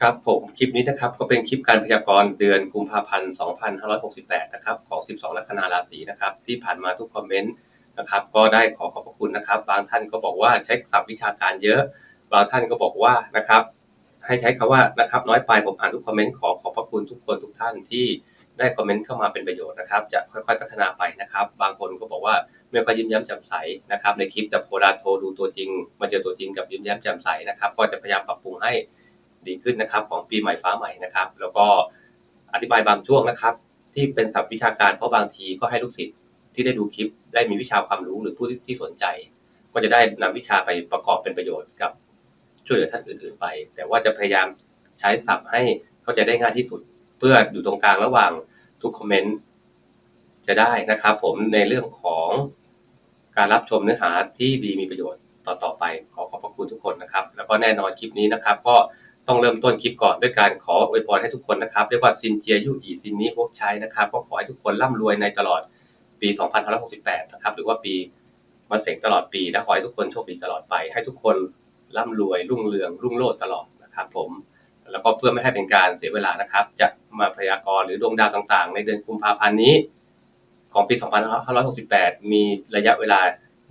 ครับผมคลิปนี้นะครับก็เป็นคลิปการพยากรณ์เดือนกุมภาพันธ์ 2568 นะครับของ 12 ลัคนาราศีนะครับที่ผ่านมาทุกคอมเมนต์นะครับก็ได้ขอขอบพระคุณนะครับ บางท่านก็บอกว่าใช้ศัพท์วิชาการเยอะ บางท่านก็บอกว่านะครับให้ใช้คำว่านะครับน้อยไปผมอ่านทุกคอมเมนต์ขอขอบพระคุณทุกคนทุกท่านที่ได้คอมเมนต์เข้ามาเป็นประโยชน์นะครับจะค่อยๆพัฒนาไปนะครับบางคนก็บอกว่าไม่ค่อยยิ้มแย้มแจ่มใสนะครับในคลิปแต่โพลาโทดูตัวจริง มาเจอตัวจริงกับยิ้มแย้มแจ่มใสนะครับก็จะพยายามปรับปรุงให้ ดีขึ้นนะครับ ของปีใหม่ฟ้าใหม่นะครับ แล้วก็อธิบายบางช่วงนะครับ ที่เป็นศัพท์วิชาการเพราะบางทีก็ให้ลูกศิษย์ที่ได้ดูคลิป ได้มีวิชาความรู้หรือผู้ที่สนใจ ก็จะได้นำวิชาไปประกอบเป็นประโยชน์กับช่วยเหลือท่านอื่น ๆ ไป แต่ว่าจะพยายามใช้ศัพท์ให้เข้าใจได้ง่ายที่สุด เพื่ออยู่ตรงกลางระหว่างทุกคอมเมนต์จะได้นะครับ ผมในเรื่องของการรับชมเนื้อหาที่ดีมีประโยชน์ต่อๆไปขอขอบพระคุณทุกคนนะครับ แล้วก็แน่นอนคลิปนี้นะครับ ก็ ต้องเริ่มต้นคลิปก่อนด้วยการขออวยพรให้ทุกคนนะครับเรียกว่าซินเจียยุอีซินนี้พวกใช้นะครับก็ขอให้ทุกคนร่ำรวยในตลอดปี 2568 นะครับหรือว่าปีมะเสงตลอดปีและขอให้ทุกคนโชคดีตลอดไป ให้ทุกคนร่ำรวยรุ่งเรืองรุ่งโรจน์ตลอดนะครับผมแล้วก็เพื่อไม่ให้เป็นการเสียเวลานะครับ จะมาพยากรณ์หรือดวงดาวต่างๆ ในเดือนกุมภาพันธ์นี้ ของปี 2568 มีระยะเวลา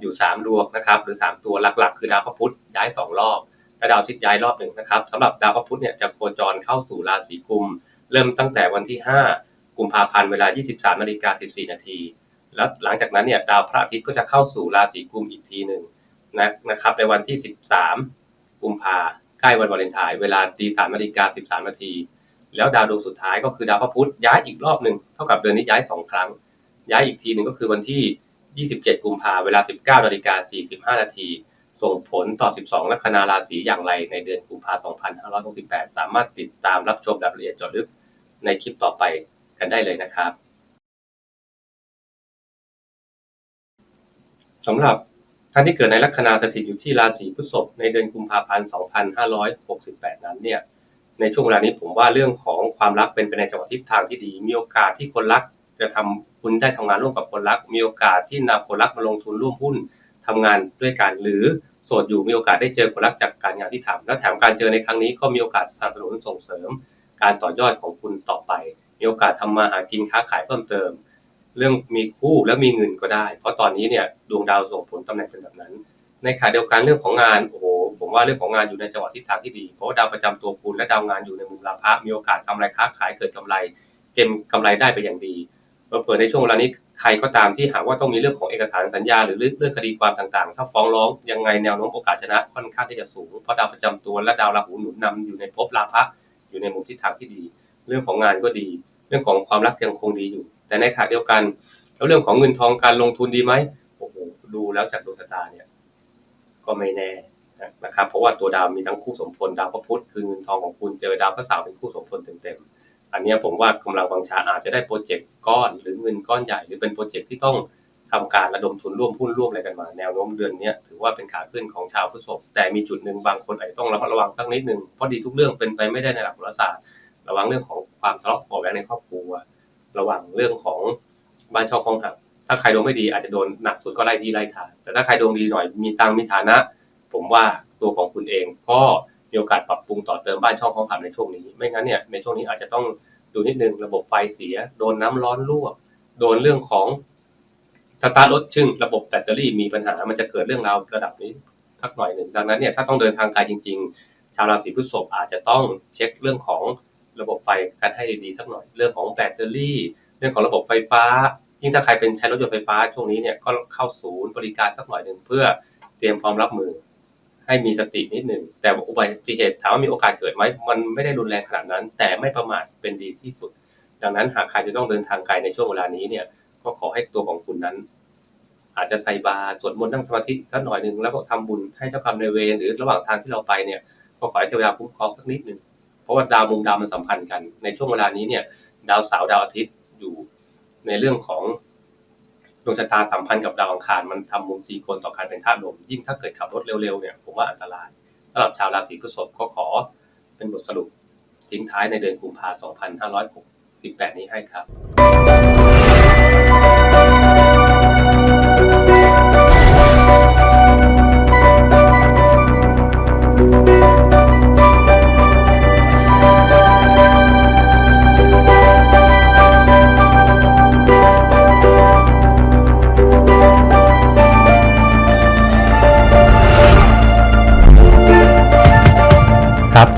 อยู่ 3 ดวงนะครับ หรือ 3 ตัวหลักๆ คือดาวพระพุธย้าย 2 รอบ และดาวอาทิตย์ย้ายรอบหนึ่งนะครับสำหรับดาวพระพุธเนี่ยจะโคจรเข้าสู่ราศีกุม เริ่มตั้งแต่วันที่ 5 กุมภาพันธ์เวลา 23นาฬิกา14 นาที แล้วหลังจากนั้นเนี่ยดาวพระอาทิตย์ก็จะเข้าสู่ราศีกุมอีกทีหนึ่งนะนะครับในวันที่ 13 กุมภาใกล้วันวาเลนไทน์เวลาตี3นาฬิกา13นาทีแล้วดาวดวงสุดท้ายก็คือดาวพระพุธย้ายอีกรอบหนึ่งเท่ากับเดือนนี้ย้าย2ครั้ง ย้ายอีกทีหนึ่งก็คือวันที่ 27 กุมภาเวลา 19นาฬิกา45นาที ส่งผลต่อ 12 ลัคนาราศีอย่างไรในเดือนกุมภาพันธ์2568 สามารถติดตามรับชมรายละเอียดเจาะลึกในคลิปต่อไปกันได้เลยนะครับสำหรับท่านที่เกิดในลัคนาสถิตอยู่ที่ราศีพฤษภในเดือนกุมภาพันธ์ 2568 นั้นเนี่ย ในช่วงเวลานี้ผมว่าเรื่องของความรักเป็นไปในจังหวะทิศทางที่ดี มีโอกาสที่คนรักจะทำคุณได้ทำงานร่วมกับคนรัก มีโอกาสที่นำคนรักมาลงทุนร่วมหุ้น ทำงานด้วยกัน หรือโสดอยู่มีโอกาสได้เจอคนรักจากการงานที่ทำและแถมการเจอในครั้งนี้ก็มีโอกาสสนับสนุนส่งเสริม การต่อยอดของคุณต่อไป มีโอกาสทำมาหากินค้าขายเพิ่มเติม เรื่องมีคู่และมีเงินก็ได้ เพราะตอนนี้เนี่ยดวงดาวส่งผลตำแหน่งเป็นแบบนั้น ในขณะเดียวกันเรื่องของงานโอ้โหผมว่าเรื่องของงานอยู่ในจังหวะทิศทางที่ดี เพราะดาวประจำตัวคุณและดาวงานอยู่ในมุมลาภะมีโอกาสทำอะไรค้าขายเกิดกำไร เก็บกำไรได้ไปอย่างดี เผื่อในช่วงเวลานี้ใครก็ตามที่หากว่าต้องมีเรื่องของเอกสารสัญญา หรือเรื่องคดีความต่างๆ ถ้าฟ้องร้องยังไงแนวโน้มโอกาสชนะค่อนข้างที่จะสูง เพราะดาวประจำตัวและดาวราหูหนุนนำอยู่ในภพลาภะอยู่ในมุมทิศทางที่ดี เรื่องของงานก็ดี เรื่องของความรักยังคงดีอยู่ แต่ในขณะเดียวกันแล้วเรื่องของเงินทองการลงทุนดีไหมโอ้โหดูแล้วจากดวงชะตาเนี่ยก็ไม่แน่นะครับเพราะว่าตัวดาวมีทั้งคู่สมพลดาวพระพุธคือเงินทองของคุณเจอดาวพระเสาร์เป็นคู่สมพลเต็มๆ อันนี้ผมว่ากำลังวังชาอาจจะได้โปรเจกต์ก้อนหรือเงินก้อนใหญ่หรือเป็นโปรเจกต์ที่ต้องทำการระดมทุนร่วมหุ้นร่วมอะไรกันมา แนวโน้มเดือนนี้ถือว่าเป็นขาขึ้นของชาวพฤษภแต่มีจุดหนึ่งบางคนอาจจะต้องระมัดระวังสักนิดหนึ่งเพราะดีทุกเรื่องเป็นไปไม่ได้ในหลักโหราศาสตร์ ระวังเรื่องของความทะเลาะเบาะแว้งในครอบครัว ระวังเรื่องของบ้านช่องห้องหักถ้าใครดวงไม่ดีอาจจะโดนหนักสุดก็ไล่ที่ไล่ทางแต่ถ้าใครดวงดีหน่อยมีตังมีฐานะ ผมว่าตัวของคุณเองก็ มีโอกาสปรับปรุงต่อเติมบ้านช่องห้องหับในช่วงนี้ ไม่งั้นเนี่ยในช่วงนี้อาจจะต้องดูนิดนึงระบบไฟเสีย โดนน้าร้อนรั่วโดนเรื่องของสตาร์ทรถชึ่งระบบแบตเตอรี่มีปัญหามันจะเกิดเรื่องราวระดับนี้ทักหน่อยหนึ่งดังนั้นเนี่ยถ้าต้องเดินทางไกลจริง ๆ ชาวราศีพฤษภอาจจะต้องเช็คเรื่องของระบบไฟกันให้ดีๆสักหน่อย เรื่องของแบตเตอรี่ เรื่องของระบบไฟฟ้า ยิ่งถ้าใครเป็นใช้รถยนต์ไฟฟ้าช่วงนี้เนี่ยก็เข้าศูนย์บริการสักหน่อยหนึ่งเพื่อเตรียมพร้อมรับมือ ให้มีสตินิดหนึ่ง แต่อุบัติเหตุถามว่ามีโอกาสเกิดไหมมันไม่ได้รุนแรงขนาดนั้น แต่ไม่ประมาทเป็นดีที่สุด ดังนั้นหากใครจะต้องเดินทางไกลในช่วงเวลานี้เนี่ยก็ขอให้ตัวของคุณนั้น อาจจะใส่บาตรสวดมนต์นั่งสมาธิสักหน่อยหนึ่งแล้วก็ทำบุญให้เจ้ากรรมนายเวรหรือระหว่างทางที่เราไปเนี่ยก็ขอให้เทวดาคุ้มครองสักนิดหนึ่งเพราะว่าดาวมุมดาวมันสัมพันธ์กัน ในช่วงเวลานี้เนี่ย ดาวเสาร์ดาวอาทิตย์อยู่ในเรื่องของ ดวงชะตาสัมพันธ์กับดาวอังคารมันทำมุมตีโกนต่อการเป็นธาตุลมยิ่งถ้าเกิดขับรถเร็วๆเนี่ยผมว่าอันตรายสำหรับชาวราศีพฤษภก็ขอเป็นบทสรุปทิ้งท้ายในเดือนกุมภาพันธ์2568 นี้ให้ครับ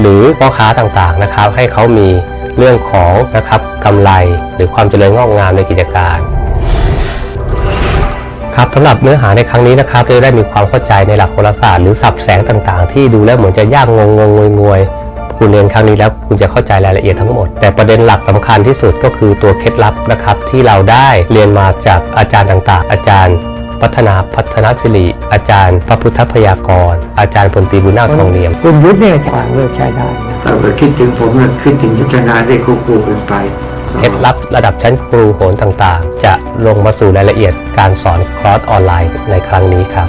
หรือพ่อค้าต่างๆนะครับ ให้เขามีเรื่องของนะครับกำไรหรือความเจริญงอกงามในกิจการครับสำหรับเนื้อหาในครั้งนี้นะครับจะได้มีความเข้าใจในหลักโหราศาสตร์หรือสับแสงต่างๆ ที่ดูแล้วเหมือนจะยากงงงงงวยงวยคุณเรียนครั้งนี้แล้วคุณจะเข้าใจรายละเอียดทั้งหมด แต่ประเด็นหลักสำคัญที่สุดก็คือตัวเคล็ดลับนะครับที่เราได้เรียนมาจากอาจารย์ต่างๆ อาจารย์ พัฒนาพัฒนศิริ อาจารย์ พระพุทธพยากร อาจารย์พลตรีบุญนาคทองเหลี่ยมคุณยุทธเนี่ยจะวางเลิกใช้ได้นะเราก็คิดถึงผมก็คิดถึงยุทธนาได้ควบคู่กันไปเคล็ดลับระดับชั้นครูโหรต่างๆ จะลงมาสู่รายละเอียดการสอนคอร์สออนไลน์ในครั้งนี้ครับ